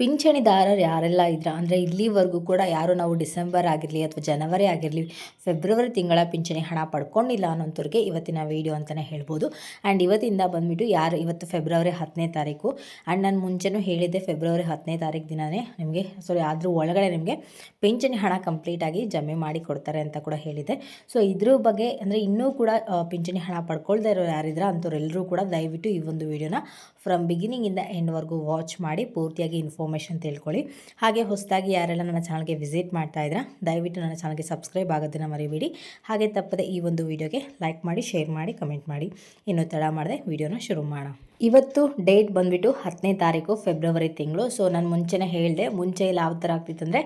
ಪಿಂಚಣಿದಾರರು ಯಾರೆಲ್ಲ ಇದ್ರ? ಅಂದರೆ ಇಲ್ಲಿವರೆಗೂ ಕೂಡ ಯಾರು ನಾವು ಡಿಸೆಂಬರ್ ಆಗಿರಲಿ ಅಥವಾ ಜನವರಿ ಆಗಿರಲಿ, ಫೆಬ್ರವರಿ ತಿಂಗಳ ಪಿಂಚಣಿ ಹಣ ಪಡ್ಕೊಂಡಿಲ್ಲ ಅನ್ನೋಂಥವ್ರಿಗೆ ಇವತ್ತಿನ ವೀಡಿಯೋ ಅಂತಲೇ ಹೇಳ್ಬೋದು. ಆ್ಯಂಡ್ ಇವತ್ತಿಂದ ಬಂದುಬಿಟ್ಟು ಯಾರು ಇವತ್ತು ಫೆಬ್ರವರಿ ಹತ್ತನೇ ತಾರೀಕು? ಆ್ಯಂಡ್ ನಾನು ಮುಂಚೆನೂ ಹೇಳಿದ್ದೆ ಫೆಬ್ರವರಿ ಹತ್ತನೇ ತಾರೀಕು ದಿನವೇ ನಿಮಗೆ ಸಾರಿ ಅದ್ರ ಒಳಗಡೆ ನಿಮಗೆ ಪಿಂಚಣಿ ಹಣ ಕಂಪ್ಲೀಟಾಗಿ ಜಮೆ ಮಾಡಿ ಕೊಡ್ತಾರೆ ಅಂತ ಕೂಡ ಹೇಳಿದೆ ಸೊ ಇದ್ರ ಬಗ್ಗೆ ಅಂದರೆ ಇನ್ನೂ ಕೂಡ ಪಿಂಚಣಿ ಹಣ ಪಡ್ಕೊಳ್ದೇ ಇರೋರು ಯಾರಿದ್ರೆ ಅಂಥವ್ರೆಲ್ಲರೂ ಕೂಡ ದಯವಿಟ್ಟು ಈ ಒಂದು ವಿಡಿಯೋನ ಫ್ರಮ್ ಬಿಗಿನಿಂಗಿಂದ ಎಂಡ್ವರೆಗೂ ವಾಚ್ ಮಾಡಿ, ಪೂರ್ತಿಯಾಗಿ ಇನ್ಫಾರ್ಮ್ ಇನ್ಫಾರ್ಮೇಷನ್ ತಿಳ್ಕೊಳ್ಳಿ. ಹಾಗೆ ಹೊಸದಾಗಿ ಯಾರೆಲ್ಲ ನನ್ನ ಚಾನಲ್ಗೆ ವಿಸಿಟ್ ಮಾಡ್ತಾ ಇದ್ದೀರಾ, ದಯವಿಟ್ಟು ನನ್ನ ಚಾನಲ್ಗೆ ಸಬ್ಸ್ಕ್ರೈಬ್ ಆಗೋದನ್ನು ಮರಿಬೇಡಿ. ಹಾಗೆ ತಪ್ಪದೆ ಈ ಒಂದು ವಿಡಿಯೋಗೆ ಲೈಕ್ ಮಾಡಿ, ಶೇರ್ ಮಾಡಿ, ಕಮೆಂಟ್ ಮಾಡಿ. ಇನ್ನೂ ತಡ ಮಾಡದೆ ವಿಡಿಯೋನ ಶುರು ಮಾಡೋಣ. ಇವತ್ತು ಡೇಟ್ ಬಂದುಬಿಟ್ಟು ಹತ್ತನೇ ತಾರೀಕು ಫೆಬ್ರವರಿ ತಿಂಗಳು. ಸೊ ನಾನು ಮುಂಚೆನೇ ಹೇಳಿದೆ, ಮುಂಚೆ ಎಲ್ಲ ಯಾವ ಥರ ಆಗ್ತಿತ್ತು ಅಂದರೆ,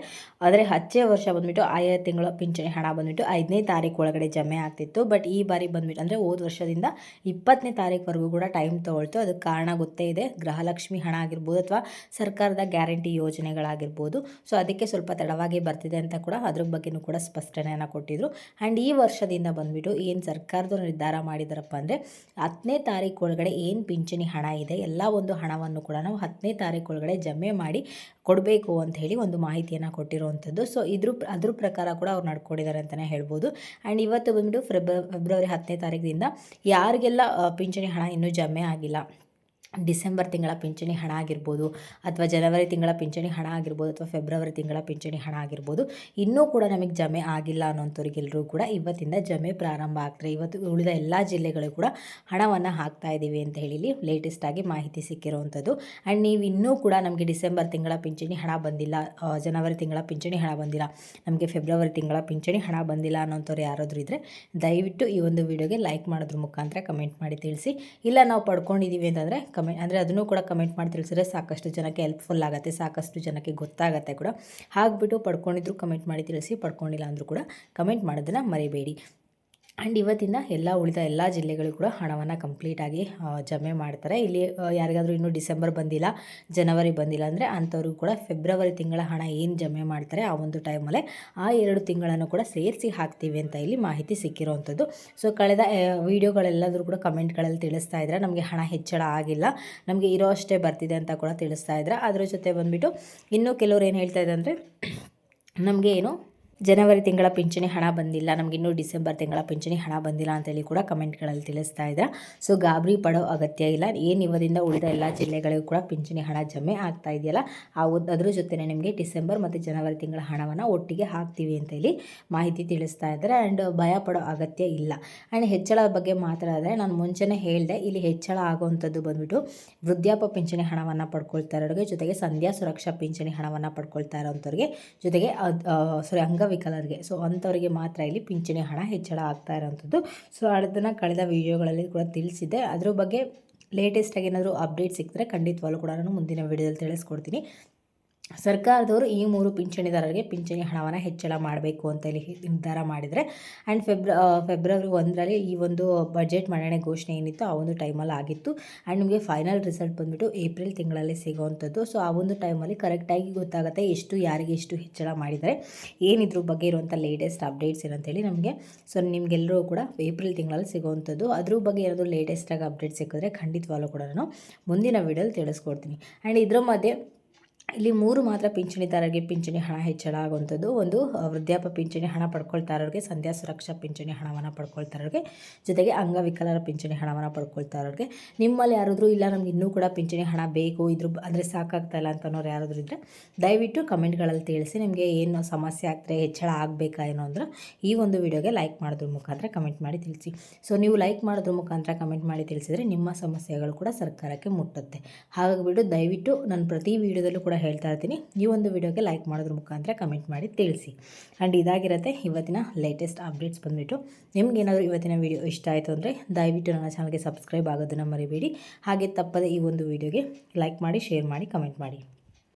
ಆದರೆ ಹತ್ತೇ ವರ್ಷ ಬಂದುಬಿಟ್ಟು ಆಯಾ ತಿಂಗಳ ಪಿಂಚಣಿ ಹಣ ಬಂದುಬಿಟ್ಟು ಐದನೇ ತಾರೀಕು ಒಳಗಡೆ ಜಮೆ ಆಗ್ತಿತ್ತು. ಬಟ್ ಈ ಬಾರಿ ಬಂದುಬಿಟ್ಟು ಅಂದರೆ ಹೋದ ವರ್ಷದಿಂದ ಇಪ್ಪತ್ತನೇ ತಾರೀಕುವರೆಗೂ ಕೂಡ ಟೈಮ್ ತೊಗೊಳ್ತು. ಅದಕ್ಕೆ ಕಾರಣ ಗೊತ್ತೇ ಇದೆ, ಗೃಹಲಕ್ಷ್ಮಿ ಹಣ ಆಗಿರ್ಬೋದು ಅಥವಾ ಸರ್ಕಾರದ ಗ್ಯಾರಂಟಿ ಯೋಜನೆಗಳಾಗಿರ್ಬೋದು. ಸೊ ಅದಕ್ಕೆ ಸ್ವಲ್ಪ ತಡವಾಗಿ ಬರ್ತಿದೆ ಅಂತ ಕೂಡ ಅದ್ರ ಬಗ್ಗೆಯೂ ಕೂಡ ಸ್ಪಷ್ಟನೆಯನ್ನು ಕೊಟ್ಟಿದ್ರು. ಆ್ಯಂಡ್ ಈ ವರ್ಷದಿಂದ ಬಂದುಬಿಟ್ಟು ಏನು ಸರ್ಕಾರದ ನಿರ್ಧಾರ ಮಾಡಿದಾರಪ್ಪ ಅಂದರೆ, ಹತ್ತನೇ ತಾರೀಕು ಒಳಗಡೆ ಏನು ಪಿಂಚಣಿ ಹಣ ಇದೆ. ಎಲ್ಲ ಒಂದು ಹಣವನ್ನು ಕೂಡ ನಾವು ಹತ್ತನೇ ತಾರೀಕು ಒಳಗಡೆ ಜಮೆ ಮಾಡಿ ಕೊಡಬೇಕು ಅಂತ ಹೇಳಿ ಒಂದು ಮಾಹಿತಿಯನ್ನು ಕೊಟ್ಟಿರುವಂಥದ್ದು ಸೊ ಇದ್ರ ಅದ್ರ ಪ್ರಕಾರ ಕೂಡ ಅವ್ರು ನಡ್ಕೊಂಡಿದ್ದಾರೆ ಅಂತಲೇ ಹೇಳ್ಬೋದು. ಆ್ಯಂಡ್ ಇವತ್ತು ಬಂದುಬಿಟ್ಟು ಫೆಬ್ರವರಿ ಹತ್ತನೇ ತಾರೀಕಿನಿಂದ ಯಾರಿಗೆಲ್ಲ ಪಿಂಚಣಿ ಹಣ ಇನ್ನೂ ಜಮೆ ಆಗಿಲ್ಲ ಡಿಸೆಂಬರ್ ತಿಂಗಳ ಪಿಂಚಣಿ ಹಣ ಆಗಿರ್ಬೋದು ಅಥವಾ ಜನವರಿ ತಿಂಗಳ ಪಿಂಚಣಿ ಹಣ ಆಗಿರ್ಬೋದು ಅಥವಾ ಫೆಬ್ರವರಿ ತಿಂಗಳ ಪಿಂಚಣಿ ಹಣ ಆಗಿರ್ಬೋದು, ಇನ್ನೂ ಕೂಡ ನಮಗೆ ಜಮೆ ಆಗಿಲ್ಲ ಅನ್ನೋಂಥವ್ರಿಗೆಲ್ಲರೂ ಕೂಡ ಇವತ್ತಿಂದ ಜಮೆ ಪ್ರಾರಂಭ ಆಗ್ತಾರೆ ಇವತ್ತು ಉಳಿದ ಎಲ್ಲ ಜಿಲ್ಲೆಗಳಿಗೂ ಕೂಡ ಹಣವನ್ನು ಹಾಕ್ತಾ ಇದ್ದೀವಿ ಅಂತ ಹೇಳಿ ಲೇಟೆಸ್ಟ್ ಆಗಿ ಮಾಹಿತಿ ಸಿಕ್ಕಿರುವಂಥದ್ದು ಆ್ಯಂಡ್ ನೀವು ಇನ್ನೂ ಕೂಡ ನಮಗೆ ಡಿಸೆಂಬರ್ ತಿಂಗಳ ಪಿಂಚಣಿ ಹಣ ಬಂದಿಲ್ಲ ಜನವರಿ ತಿಂಗಳ ಪಿಂಚಣಿ ಹಣ ಬಂದಿಲ್ಲ, ನಮಗೆ ಫೆಬ್ರವರಿ ತಿಂಗಳ ಪಿಂಚಣಿ ಹಣ ಬಂದಿಲ್ಲ ಅನ್ನೋಂಥವ್ರು ಯಾರಾದರೂ ಇದ್ದರೆ ದಯವಿಟ್ಟು ಈ ಒಂದು ವಿಡಿಯೋಗೆ ಲೈಕ್ ಮಾಡೋದ್ರ ಮುಖಾಂತರ ಕಮೆಂಟ್ ಮಾಡಿ ತಿಳಿಸಿ. ಇಲ್ಲ, ನಾವು ಪಡ್ಕೊಂಡಿದ್ದೀವಿ ಅಂತಂದರೆ ಕಮೆಂಟ್, ಅಂದರೆ ಅದನ್ನು ಕೂಡ ಕಮೆಂಟ್ ಮಾಡಿ ತಿಳಿಸಿದ್ರೆ ಸಾಕಷ್ಟು ಜನಕ್ಕೆ ಹೆಲ್ಪ್ಫುಲ್ ಆಗುತ್ತೆ, ಸಾಕಷ್ಟು ಜನಕ್ಕೆ ಗೊತ್ತಾಗುತ್ತೆ ಕೂಡ. ಹಾಗ್ಬಿಟ್ಟು ಪಡ್ಕೊಂಡಿದ್ರು ಕಮೆಂಟ್ ಮಾಡಿ ತಿಳಿಸಿ, ಪಡ್ಕೊಂಡಿಲ್ಲ ಅಂದರೂ ಕೂಡ ಕಮೆಂಟ್ ಮಾಡೋದನ್ನು ಮರಿಬೇಡಿ. ಆ್ಯಂಡ್ ಇವತ್ತಿಂದ ಎಲ್ಲ ಉಳಿದ ಎಲ್ಲ ಜಿಲ್ಲೆಗಳು ಕೂಡ ಹಣವನ್ನು ಕಂಪ್ಲೀಟಾಗಿ ಜಮೆ ಮಾಡ್ತಾರೆ. ಇಲ್ಲಿ ಯಾರಿಗಾದರೂ ಇನ್ನೂ ಡಿಸೆಂಬರ್ ಬಂದಿಲ್ಲ, ಜನವರಿ ಬಂದಿಲ್ಲ ಅಂದರೆ ಅಂಥವ್ರಿಗೂ ಕೂಡ ಫೆಬ್ರವರಿ ತಿಂಗಳ ಹಣ ಏನು ಜಮೆ ಮಾಡ್ತಾರೆ ಆ ಒಂದು ಟೈಮಲ್ಲೇ ಆ ಎರಡು ತಿಂಗಳನ್ನು ಕೂಡ ಸೇರಿಸಿ ಹಾಕ್ತೀವಿ ಅಂತ ಇಲ್ಲಿ ಮಾಹಿತಿ ಸಿಕ್ಕಿರೋವಂಥದ್ದು. ಸೊ ಕಳೆದ ವೀಡಿಯೋಗಳೆಲ್ಲದರೂ ಕೂಡ ಕಮೆಂಟ್ಗಳಲ್ಲಿ ತಿಳಿಸ್ತಾ ಇದ್ದಾರೆ ನಮಗೆ ಹಣ ಹೆಚ್ಚಳ ಆಗಿಲ್ಲ. ನಮಗೆ ಇರೋ ಅಷ್ಟೇ ಬರ್ತಿದೆ ಅಂತ ಕೂಡ ತಿಳಿಸ್ತಾ ಇದ್ದಾರೆ ಅದರ ಜೊತೆ ಬಂದುಬಿಟ್ಟು ಇನ್ನೂ ಕೆಲವರು ಏನು ಹೇಳ್ತಾ ಇದ್ದಾರೆ ಅಂದರೆ, ನಮಗೆ ಏನು ಜನವರಿ ತಿಂಗಳ ಪಿಂಚಣಿ ಹಣ ಬಂದಿಲ್ಲ ನಮಗಿನ್ನೂ ಡಿಸೆಂಬರ್ ತಿಂಗಳ ಪಿಂಚಣಿ ಹಣ ಬಂದಿಲ್ಲ ಅಂತೇಳಿ ಕೂಡ ಕಮೆಂಟ್ಗಳಲ್ಲಿ ತಿಳಿಸ್ತಾ ಇದ್ದಾರೆ. ಸೊ, ಗಾಬರಿ ಪಡೋ ಅಗತ್ಯ ಇಲ್ಲ. ಏನು ಇವರಿಂದ ಉಳಿದ ಎಲ್ಲ ಜಿಲ್ಲೆಗಳಿಗೂ ಕೂಡ ಪಿಂಚಣಿ ಹಣ ಜಮೆ ಆಗ್ತಾ ಇದೆಯಲ್ಲ, ಆ ಅದ್ರ ಜೊತೆನೇ ನಿಮಗೆ ಡಿಸೆಂಬರ್ ಮತ್ತು ಜನವರಿ ತಿಂಗಳ ಹಣವನ್ನು ಒಟ್ಟಿಗೆ ಹಾಕ್ತೀವಿ ಅಂತ ಹೇಳಿ ಮಾಹಿತಿ ತಿಳಿಸ್ತಾ ಇದ್ದಾರೆ. ಆ್ಯಂಡ್ ಭಯ ಪಡೋ ಅಗತ್ಯ ಇಲ್ಲ. ಆ್ಯಂಡ್ ಹೆಚ್ಚಳದ ಬಗ್ಗೆ ಮಾತಾಡಿದ್ರೆ ನಾನು ಮುಂಚೆನೇ ಹೇಳಿದೆ, ಇಲ್ಲಿ ಹೆಚ್ಚಳ ಆಗುವಂಥದ್ದು ಬಂದ್ಬಿಟ್ಟು ವೃದ್ಧಾಪ ಪಿಂಚಣಿ ಹಣವನ್ನು ಪಡ್ಕೊಳ್ತಾ ಇರೋರಿಗೆ ಜೊತೆಗೆ ಸಂಧ್ಯಾ ಸುರಕ್ಷಾ ಪಿಂಚಣಿ ಹಣವನ್ನು ಪಡ್ಕೊಳ್ತಾ ಇರೋಂಥವ್ರಿಗೆ ಜೊತೆಗೆ ಸಾರಿ ಅಂಗ ವಿಕಲರಿಗೆ ಸೊ ಅಂಥವರಿಗೆ ಮಾತ್ರ ಇಲ್ಲಿ ಪಿಂಚಣಿ ಹಣ ಹೆಚ್ಚಳ ಆಗ್ತಾ ಇರೋವಂಥದ್ದು ಸೊ ಅದನ್ನು ಕಳೆದ ವಿಡಿಯೋಗಳಲ್ಲಿ ಕೂಡ ತಿಳಿಸಿದ್ದೆ. ಅದ್ರ ಬಗ್ಗೆ ಲೇಟೆಸ್ಟಾಗಿ ಏನಾದರೂ ಅಪ್ಡೇಟ್ ಸಿಕ್ಕಿದ್ರೆ ಖಂಡಿತವಾಗ್ಲೂ ಕೂಡ ನಾನು ಮುಂದಿನ ವಿಡಿಯೋದಲ್ಲಿ ತಿಳಿಸ್ಕೊಡ್ತೀನಿ. ಸರ್ಕಾರದವರು ಈ ಮೂರು ಪಿಂಚಣಿದಾರರಿಗೆ ಪಿಂಚಣಿ ಹಣವನ್ನು ಹೆಚ್ಚಳ ಮಾಡಬೇಕು ಅಂತ ಹೇಳಿ ನಿರ್ಧಾರ ಮಾಡಿದರೆ. ಆ್ಯಂಡ್ ಫೆಬ್ರ ಫೆಬ್ರವರಿ ಒಂದರಲ್ಲಿ ಈ ಒಂದು ಬಜೆಟ್ ಮಂಡನೆ ಘೋಷಣೆ ಏನಿತ್ತು ಆ ಒಂದು ಟೈಮಲ್ಲಿ ಆಗಿತ್ತು. ಆ್ಯಂಡ್ ನಿಮಗೆ ಫೈನಲ್ ರಿಸಲ್ಟ್ ಬಂದುಬಿಟ್ಟು ಏಪ್ರಿಲ್ ತಿಂಗಳಲ್ಲಿ ಸಿಗೋವಂಥದ್ದು. ಸೊ, ಆ ಒಂದು ಟೈಮಲ್ಲಿ ಕರೆಕ್ಟಾಗಿ ಗೊತ್ತಾಗುತ್ತೆ ಎಷ್ಟು, ಯಾರಿಗೆ ಎಷ್ಟು ಹೆಚ್ಚಳ ಮಾಡಿದರೆ ಏನಿದ್ರ ಬಗ್ಗೆ ಇರುವಂಥ ಲೇಟೆಸ್ಟ್ ಅಪ್ಡೇಟ್ಸ್ ಏನಂತೇಳಿ ನಮಗೆ. ಸೊ ನಿಮಗೆಲ್ಲರೂ ಕೂಡ ಏಪ್ರಿಲ್ ತಿಂಗಳಲ್ಲಿ ಸಿಗೋವಂಥದ್ದು. ಅದ್ರ ಬಗ್ಗೆ ಏನಾದರೂ ಲೇಟೆಸ್ಟಾಗಿ ಅಪ್ಡೇಟ್ ಸಿಕ್ಕಿದ್ರೆ ಖಂಡಿತವಾಗ್ಲೂ ಕೂಡ ನಾನು ಮುಂದಿನ ವೀಡಿಯೋಲಿ ತಿಳಿಸ್ಕೊಡ್ತೀನಿ. ಆ್ಯಂಡ್ ಇದ್ರ ಮಧ್ಯೆ ಇಲ್ಲಿ ಮೂರು ಮಾತ್ರ ಪಿಂಚಣಿದಾರರಿಗೆ ಪಿಂಚಣಿ ಹಣ ಹೆಚ್ಚಳ ಆಗುವಂಥದ್ದು ಒಂದು ವೃದ್ಧಾಪ ಪಿಂಚಣಿ ಹಣ ಪಡ್ಕೊಳ್ತಾ ಇರೋರಿಗೆ ಸಂಧ್ಯಾ ಸುರಕ್ಷಾ ಪಿಂಚಣಿ ಹಣವನ್ನು ಪಡ್ಕೊಳ್ತಾ ಇರೋರಿಗೆ ಜೊತೆಗೆ ಅಂಗವಿಕಲರ ಪಿಂಚಣಿ ಹಣವನ್ನು ಪಡ್ಕೊಳ್ತಾ ಇರೋರಿಗೆ ನಿಮ್ಮಲ್ಲಿ ಯಾರಾದರೂ ಇಲ್ಲ, ನಮ್ಗೆ ಇನ್ನೂ ಕೂಡ ಪಿಂಚಣಿ ಹಣ ಬೇಕು, ಇದ್ರ ಅಂದರೆ ಸಾಕಾಗ್ತಾ ಇಲ್ಲ ಅಂತ ಅನ್ನೋರು ಯಾರಾದರೂ ಇದ್ದರೆ ದಯವಿಟ್ಟು ಕಮೆಂಟ್ಗಳಲ್ಲಿ ತಿಳಿಸಿ ನಿಮಗೆ ಏನು ಸಮಸ್ಯೆ ಆಗ್ತಾರೆ ಹೆಚ್ಚಳ ಆಗಬೇಕಾ ಏನೋ ಅಂದ್ರೆ, ಈ ಒಂದು ವಿಡಿಯೋಗೆ ಲೈಕ್ ಮಾಡೋದ್ರ ಮುಖಾಂತರ ಕಮೆಂಟ್ ಮಾಡಿ ತಿಳಿಸಿ. ಸೊ, ನೀವು ಲೈಕ್ ಮಾಡೋದ್ರ ಮುಖಾಂತರ ಕಮೆಂಟ್ ಮಾಡಿ ತಿಳಿಸಿದರೆ ನಿಮ್ಮ ಸಮಸ್ಯೆಗಳು ಕೂಡ ಸರ್ಕಾರಕ್ಕೆ ಮುಟ್ಟುತ್ತೆ. ಹಾಗಾಗಿಬಿಟ್ಟು ದಯವಿಟ್ಟು ನಾನು ಪ್ರತಿ ವಿಡಿಯೋದಲ್ಲೂ ಕೂಡ ಹೇಳ್ತಾ ಇದ್ದೀನಿ. ಈ ಒಂದು ವಿಡಿಯೋಗೆ ಲೈಕ್ ಮಾಡೋದ್ರ ಮುಖಾಂತರ ಕಮೆಂಟ್ ಮಾಡಿ ತಿಳಿಸಿ. ಆ್ಯಂಡ್ ಇದಾಗಿರುತ್ತೆ ಇವತ್ತಿನ ಲೇಟೆಸ್ಟ್ ಅಪ್ಡೇಟ್ಸ್ ಬಂದುಬಿಟ್ಟು. ನಿಮಗೇನಾದರೂ ಇವತ್ತಿನ ವಿಡಿಯೋ ಇಷ್ಟ ಆಯಿತು ಅಂದರೆ ದಯವಿಟ್ಟು ನನ್ನ ಚಾನಲ್ಗೆ ಸಬ್ಸ್ಕ್ರೈಬ್ ಆಗೋದನ್ನು ಮರಿಬೇಡಿ. ಹಾಗೆ ತಪ್ಪದೆ ಈ ಒಂದು ವಿಡಿಯೋಗೆ ಲೈಕ್ ಮಾಡಿ ಶೇರ್ ಮಾಡಿ ಕಮೆಂಟ್ ಮಾಡಿ.